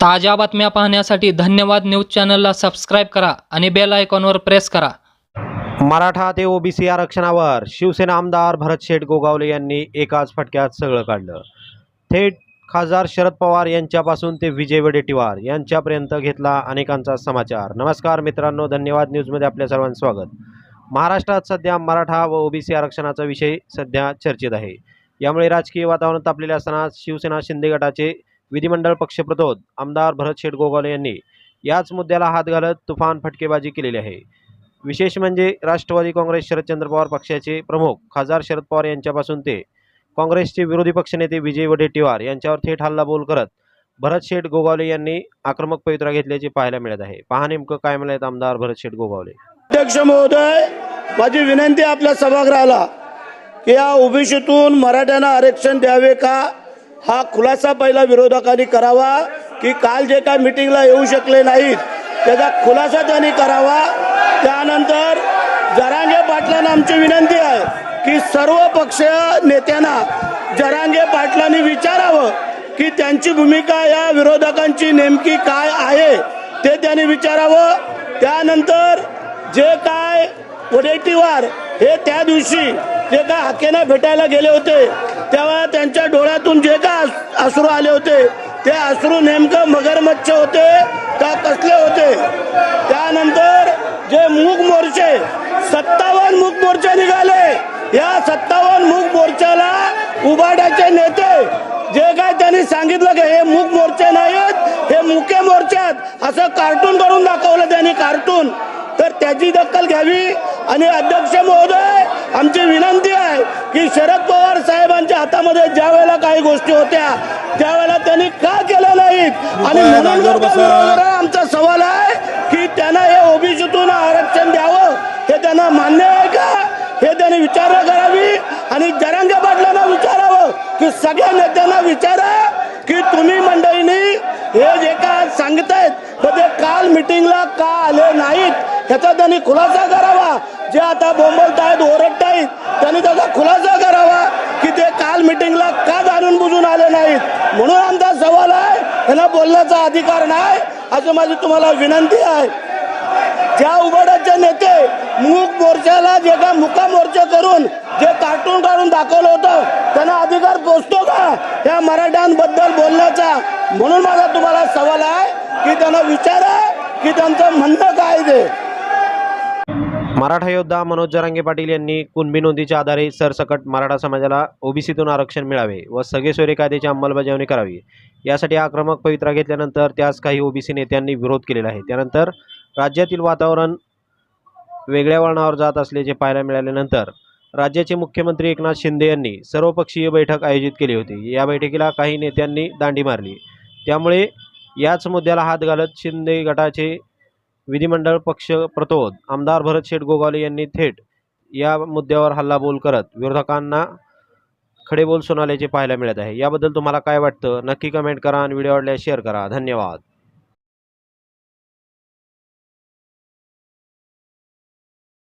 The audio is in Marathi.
ताज्या बातम्या पाहण्यासाठी धन्यवाद न्यूज चॅनलला सबस्क्राईब करा आणि बेल आयकॉनवर प्रेस करा. मराठा ते ओबीसी आरक्षणावर शिवसेना आमदार भरत शेठ गोगावले यांनी एकाच फटक्यात सगळं काढलं. थेट खासदार शरद पवार यांच्यापासून ते विजय वडेट्टीवार यांच्यापर्यंत घेतला अनेकांचा समाचार. नमस्कार मित्रांनो धन्यवाद न्यूजमध्ये आपल्या सर्वांचं स्वागत. महाराष्ट्रात सध्या मराठा व ओबीसी आरक्षणाचा विषय सध्या चर्चेत आहे. यामुळे राजकीय वातावरण तापलेले असताना शिवसेना शिंदे गटाचे विधिमंडळ पक्षप्रतोद आमदार भरत शेठ गोगावले यांनी याच मुद्द्याला हात घालत तुफान फटकेबाजी केलेली आहे. विशेष म्हणजे राष्ट्रवादी काँग्रेस शरदचंद्र पवार पक्षाचे प्रमुख खासदार शरद पवार यांच्यापासून ते काँग्रेसचे विरोधी पक्षनेते विजय वडेट्टीवार यांच्यावर थेट हल्लाबोल करत भरत शेठ गोगावले यांनी आक्रमक पवित्रा घेतल्याचे पाहायला मिळत आहे. पहा नेमकं काय मिळत आमदार भरत शेठ गोगावले अध्यक्ष महोदय माझी विनंती आपल्या सभागृहाला की या ओबीसीतून मराठ्यांना आरक्षण द्यावे का? हा खुलासा पहिला विरोधकांनी करावा की काल जे काय मिटिंगला येऊ शकले नाहीत त्याचा खुलासा त्यांनी करावा. त्यानंतर जरांगे पाटलांना आमची विनंती आहे की सर्व पक्षीय नेत्यांना जरांगे पाटलांनी विचारावं की त्यांची भूमिका या विरोधकांची नेमकी काय आहे ते त्यांनी विचारावं. त्यानंतर जे काय वडेट्टीवार हे त्या दिवशी जे काय हाकेना भेटायला गेले होते तेव्हा त्यांच्या डोळ्यातून जे काय अश्रू आले होते ते अश्रू नेमकं मगरमच्छ होते का कसले होते? त्यानंतर जे मूग मोर्चे सत्तावन्न मूग मोर्चे निघाले या सत्तावन्न मूग मोर्चाला उभाटाचे नेते जे काय त्यांनी सांगितलं की हे मूग मोर्चे नाहीत हे मुके मोर्चे आहेत असं कार्टून करून दाखवलं त्यांनी कार्टून. तर त्याची दखल घ्यावी आणि अध्यक्ष महोदय आमची विनंती आहे की शरद पवार साहेबांच्या हातामध्ये ज्या वेळेला काही गोष्टी होत्या त्यावेळेला त्यांनी का केल्या नाहीत? आणि म्हणून आमचा सवाल आहे की त्यांना हे ओबीसीतून आरक्षण द्यावं? हे त्यांना मान्य आहे का? हे त्यांनी विचारणा करावी? आणि जरांगे पाटलांना विचारावं की सगळ्या नेत्यांना विचारा की तुम्ही मंडळींनी हे जे आज सांगतायत तर ते काल मिटिंगला का आले नाहीत? ह्याचा त्यांनी खुलासा करावा. जे आता बोंबलतायत ओरडतायत त्यांनी त्याचा खुलासा करावा की ते काल मिटिंगला का जाणून बुजून आले नाहीत? म्हणून आमचा सवाल आहे त्यांना बोलण्याचा अधिकार नाही असं माझी तुम्हाला विनंती आहे. ज्या उबाडाचे नेते मूक मोर्चाला जे का मुका मोर्चे करून जे कार्टून काढून दाखवलं होतं त्यांना अधिकार पोचतो का? त्या मराठ्यांबद्दल बोलण्याचा म्हणून माझा तुम्हाला सवाल आहे की त्यांना विचारा की त्यांचं म्हणणं काय ते. मराठा योद्धा मनोज जरांगे पाटील यांनी कुणबी नोंदीच्या आधारे सरसकट मराठा समाजाला ओबीसीतून आरक्षण मिळावे व सगळे सोयरे कायद्याची अंमलबजावणी करावी. यासाठी आक्रमक पवित्रा घेतल्यानंतर त्यास काही ओबीसी नेत्यांनी विरोध केलेला आहे. त्यानंतर राज्यातील वातावरण वेगळ्या वळणावर जात असल्याचे पाहायला मिळाल्यानंतर राज्याचे मुख्यमंत्री एकनाथ शिंदे यांनी सर्वपक्षीय बैठक आयोजित केली होती. या बैठकीला काही नेत्यांनी दांडी मारली. त्यामुळे याच मुद्द्याला हात घालत शिंदे गटाचे विधिमंडळ पक्ष प्रतोद आमदार भरत शेठ गोगावले यांनी थेट या मुद्द्यावर हल्लाबोल करत विरोधकांना खडे बोल पाहायला मिळत आहे. याबद्दल तुम्हाला काय वाटतं? नक्की कमेंट करा आणि व्हिडिओ आवडल्यास शेअर करा. धन्यवाद.